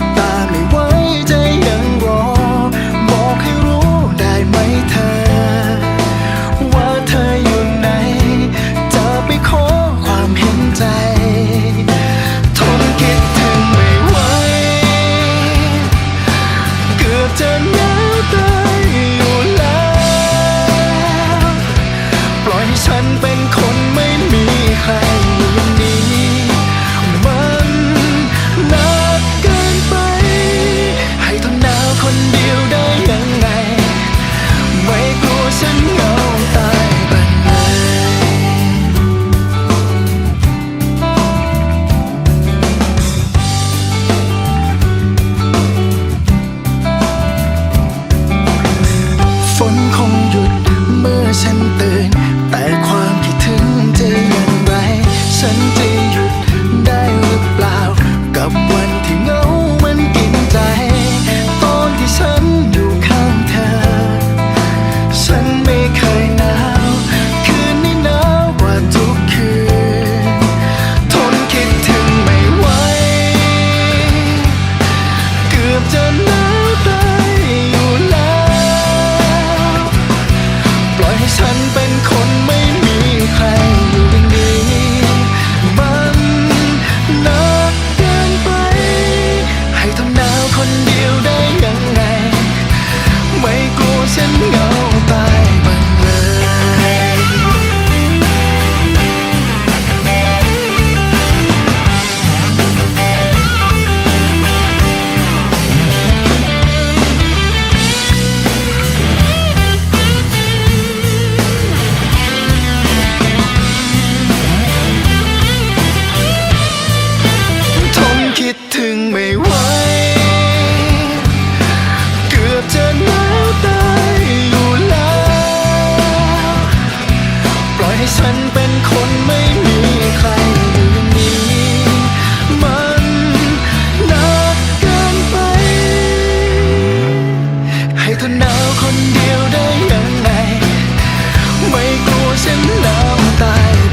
up sentir แล้คนเดียวได้ยังไง ไม่กลัวฉันแล้วตาย